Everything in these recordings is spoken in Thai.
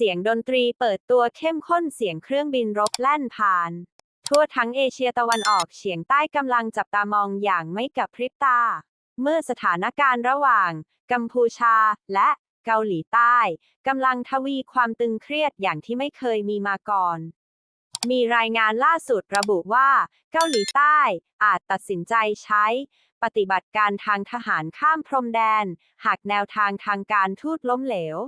เสียงดนตรีเปิดตัวเข้มข้นเสียงเครื่องบินรบแล่นผ่าน ทั่วทั้งเอเชียตะวันออกเฉียงใต้กำลังจับตามองอย่างไม่กระพริบตา เมื่อสถานการณ์ระหว่าง กัมพูชาและเกาหลีใต้กำลังทวีความตึงเครียดอย่างที่ไม่เคยมีมาก่อน มีรายงานล่าสุดระบุว่า เกาหลีใต้อาจตัดสินใจใช้ ปฏิบัติการทางทหารข้ามพรมแดน หากแนวทางทางการทูตล้มเหลว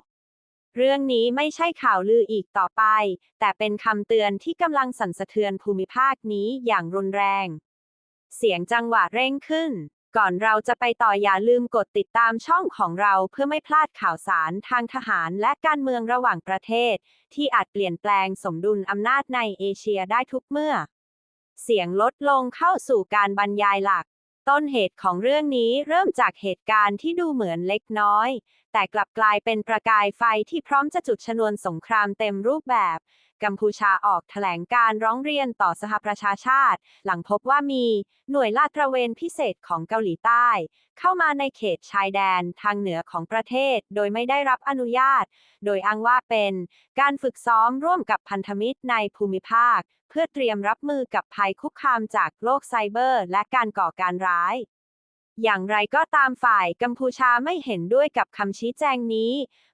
เรื่องนี้ไม่ใช่ข่าวลืออีกต่อไป แต่เป็นคำเตือนที่กำลังสั่นสะเทือนภูมิภาคนี้อย่างรุนแรง เสียงจังหวะเร่งขึ้น ก่อนเราจะไปต่ออย่าลืมกดติดตามช่องของเราเพื่อไม่พลาดข่าวสารทางทหารและการเมืองระหว่างประเทศ ที่อาจเปลี่ยนแปลงสมดุลอำนาจในเอเชียได้ทุกเมื่อ เสียงลดลงเข้าสู่การบรรยายหลัก ต้นเหตุของเรื่องนี้เริ่มจากเหตุการณ์ที่ดูเหมือนเล็กน้อย แต่กลับกลายเป็นประกายไฟที่พร้อมจะจุดชนวนสงครามเต็มรูปแบบ กัมพูชาออกแถลงการร้องเรียนต่อสหประชาชาติ หลังพบว่ามีหน่วยลาดตระเวนพิเศษของเกาหลีใต้ เข้ามาในเขตชายแดนทางเหนือของประเทศ โดยไม่ได้รับอนุญาต โดยอ้างว่าเป็นการฝึกซ้อมร่วมกับพันธมิตรในภูมิภาค เพื่อเตรียมรับมือกับภัยคุกคามจากโลกไซเบอร์ และการก่อการร้าย อย่างไรก็ตามฝ่ายกัมพูชาไม่เห็นด้วยกับคำชี้แจงนี้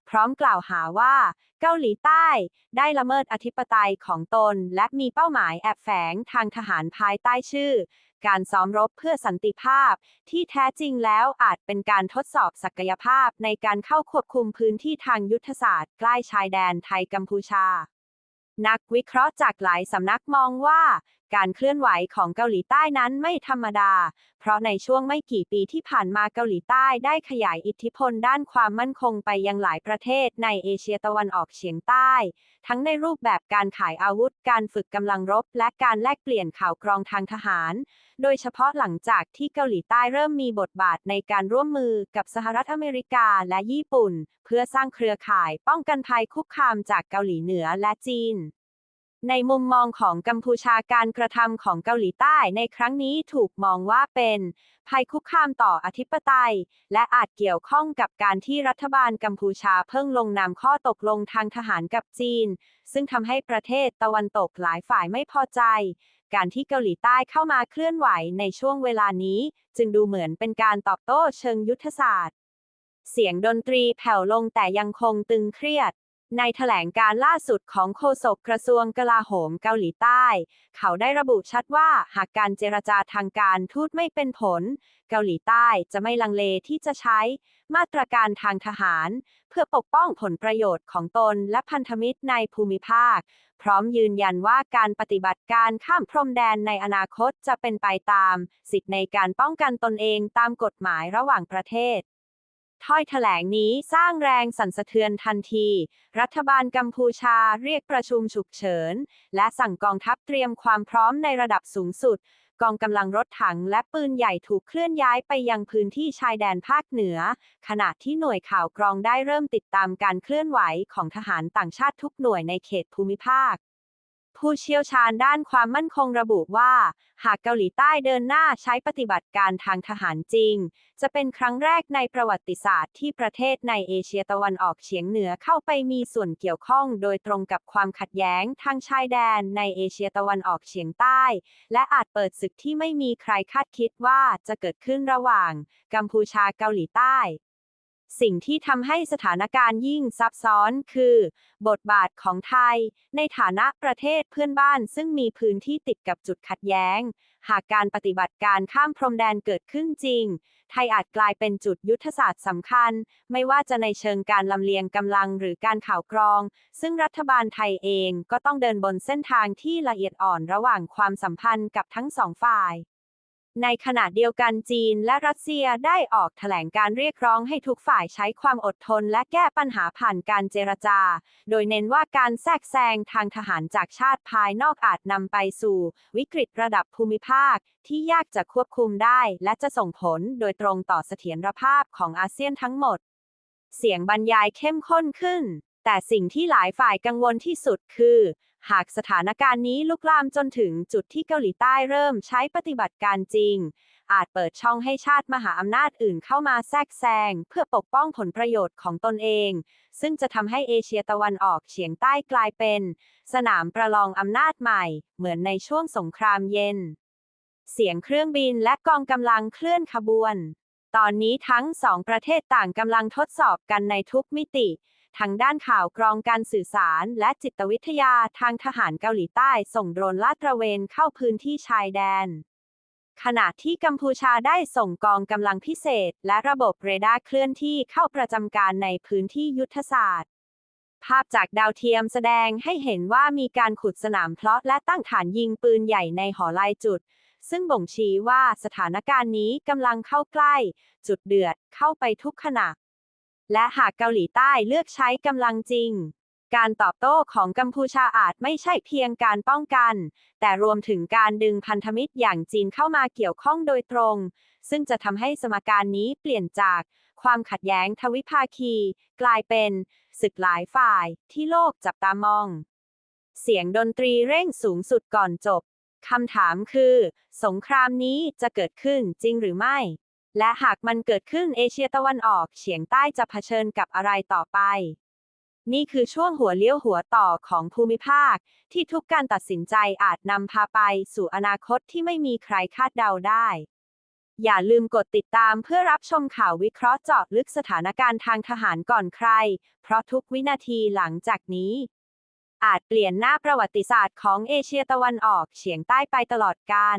พร้อมกล่าวหาว่า เกาหลีใต้ ได้ละเมิดอธิปไตยของตน และมีเป้าหมายแอบแฝงทางทหารภายใต้ชื่อ การซ้อมรบเพื่อสันติภาพ ที่แท้จริงแล้วอาจเป็นการทดสอบศักยภาพในการเข้าควบคุมพื้นที่ทางยุทธศาสตร์ ใกล้ชายแดนไทยกัมพูชานักวิเคราะห์จากหลายสำนักมองว่าการเคลื่อนไหวของเกาหลีใต้นั้นไม่ธรรมดา เพราะในช่วงไม่กี่ปีที่ผ่านมาเกาหลีใต้ได้ขยายอิทธิพลด้านความมั่นคงไปยังหลายประเทศในเอเชียตะวันออกเฉียงใต้ ทั้งในรูปแบบการขายอาวุธ การฝึกกำลังรบ และการแลกเปลี่ยนข่าวกรองทางทหาร โดยเฉพาะหลังจากที่เกาหลีใต้เริ่มมีบทบาทในการร่วมมือกับสหรัฐอเมริกาและญี่ปุ่น เพื่อสร้างเครือข่ายป้องกันภัยคุกคามจากเกาหลีเหนือและจีน ในมุมมองของกัมพูชาการกระทำของเกาหลีใต้ในครั้งนี้ถูกมองว่าเป็น ภัยคุกคามต่ออธิปไตย และอาจเกี่ยวข้องกับการที่รัฐบาลกัมพูชาเพิ่งลงนามข้อตกลงทางทหารกับจีน ซึ่งทำให้ประเทศตะวันตกหลายฝ่ายไม่พอใจ การที่เกาหลีใต้เข้ามาเคลื่อนไหวในช่วงเวลานี้ จึงดูเหมือนเป็นการตอบโต้เชิงยุทธศาสตร์ เสียงดนตรีแผ่วลงแต่ยังคงตึงเครียด ในแถลงการล่าสุดของโฆษกกระทรวงกลาโหมเกาหลีใต้ เขาได้ระบุชัดว่าหากการเจรจาทางการทูตไม่เป็นผล เกาหลีใต้จะไม่ลังเลที่จะใช้ มาตรการทางทหาร เพื่อปกป้องผลประโยชน์ของตนและพันธมิตรในภูมิภาค พร้อมยืนยันว่าการปฏิบัติการข้ามพรมแดนในอนาคตจะเป็นไปตาม สิทธิในการป้องกันตนเองตามกฎหมายระหว่างประเทศ ถ้อยแถลงนี้สร้างแรงสั่นสะเทือนทันที รัฐบาลกัมพูชาเรียกประชุมฉุกเฉิน และสั่งกองทัพเตรียมความพร้อมในระดับสูงสุด กองกำลังรถถังและปืนใหญ่ถูกเคลื่อนย้ายไปยังพื้นที่ชายแดนภาคเหนือ ขณะที่หน่วยข่าวกรองได้เริ่มติดตามการเคลื่อนไหวของทหารต่างชาติทุกหน่วยในเขตภูมิภาค ผู้เชี่ยวชาญด้านความมั่นคงระบุว่า หากเกาหลีใต้เดินหน้าใช้ปฏิบัติการทางทหารจริง จะเป็นครั้งแรกในประวัติศาสตร์ที่ประเทศในเอเชียตะวันออกเฉียงเหนือเข้าไปมีส่วนเกี่ยวข้องโดยตรงกับความขัดแย้งทางชายแดนในเอเชียตะวันออกเฉียงใต้ และอาจเปิดศึกที่ไม่มีใครคาดคิดว่าจะเกิดขึ้นระหว่าง กัมพูชาเกาหลีใต้ สิ่งที่ทำให้สถานการณ์ยิ่งซับซ้อนคือ บทบาทของไทย ในฐานะประเทศเพื่อนบ้านซึ่งมีพื้นที่ติดกับจุดขัดแย้ง หากการปฏิบัติการข้ามพรมแดนเกิดขึ้นจริง ไทยอาจกลายเป็นจุดยุทธศาสตร์สำคัญ ไม่ว่าจะในเชิงการลำเลียงกำลังหรือการข่าวกรอง ซึ่งรัฐบาลไทยเองก็ต้องเดินบนเส้นทางที่ละเอียดอ่อนระหว่างความสัมพันธ์กับทั้งสองฝ่าย ในขณะเดียวกันจีนและรัสเซียได้ออกแถลงการเรียกร้องให้ทุกฝ่ายใช้ความอดทนและแก้ปัญหาผ่านการเจรจา โดยเน้นว่าการแทรกแซงทางทหารจากชาติภายนอกอาจนำไปสู่ วิกฤตระดับภูมิภาค ที่ยากจะควบคุมได้ และจะส่งผลโดยตรงต่อเสถียรภาพของอาเซียนทั้งหมด เสียงบรรยายเข้มข้นขึ้น แต่สิ่งที่หลายฝ่ายกังวลที่สุดคือ หากสถานการณ์นี้ลุกลามจนถึงจุดที่เกาหลีใต้เริ่มใช้ปฏิบัติการจริง อาจเปิดช่องให้ชาติมหาอำนาจอื่นเข้ามาแทรกแซงเพื่อปกป้องผลประโยชน์ของตนเอง ซึ่งจะทำให้เอเชียตะวันออกเฉียงใต้กลายเป็น สนามประลองอำนาจใหม่ เหมือนในช่วงสงครามเย็น เสียงเครื่องบินและกองกำลังเคลื่อนขบวน ตอนนี้ทั้งสองประเทศต่างกำลังทดสอบกันในทุกมิติ ทั้งด้านข่าวกรองการสื่อสาร และจิตวิทยาทางทหารเกาหลีใต้ส่งโดรนลาดตระเวนเข้าพื้นที่ชายแดน ขณะที่กัมพูชาได้ส่งกองกำลังพิเศษ และระบบเรดาร์เคลื่อนที่เข้าประจำการในพื้นที่ยุทธศาสตร์ ภาพจากดาวเทียมแสดงให้เห็นว่ามีการขุดสนามเพลาะและตั้งฐานยิงปืนใหญ่ในหอลายจุดซึ่งบ่งชี้ว่าสถานการณ์นี้กำลังเข้าใกล้ จุดเดือดเข้าไปทุกขณะ และหากเกาหลีใต้เลือกใช้กำลังจริง การตอบโต้ของกัมพูชาอาจไม่ใช่เพียงการป้องกัน แต่รวมถึงการดึงพันธมิตรอย่างจีนเข้ามาเกี่ยวข้องโดยตรง ซึ่งจะทำให้สมการนี้เปลี่ยนจากความขัดแย้งทวิภาคี กลายเป็นศึกหลายฝ่ายที่โลกจับตามอง เสียงดนตรีเร่งสูงสุดก่อนจบคำถามคือ สงครามนี้จะเกิดขึ้นจริงหรือไม่ และหากมันเกิดขึ้นเอเชียตะวันออกเฉียงใต้จะเผชิญกับอะไรต่อไป นี่คือช่วงหัวเลี้ยวหัวต่อของภูมิภาค ที่ทุกการตัดสินใจอาจนำพาไปสู่อนาคตที่ไม่มีใครคาดเดาได้ อย่าลืมกดติดตามเพื่อรับชมข่าววิเคราะห์เจาะลึกสถานการณ์ทางทหารก่อนใคร เพราะทุกวินาทีหลังจากนี้ อาจเปลี่ยนหน้าประวัติศาสตร์ของเอเชียตะวันออกเฉียงใต้ไปตลอดกาล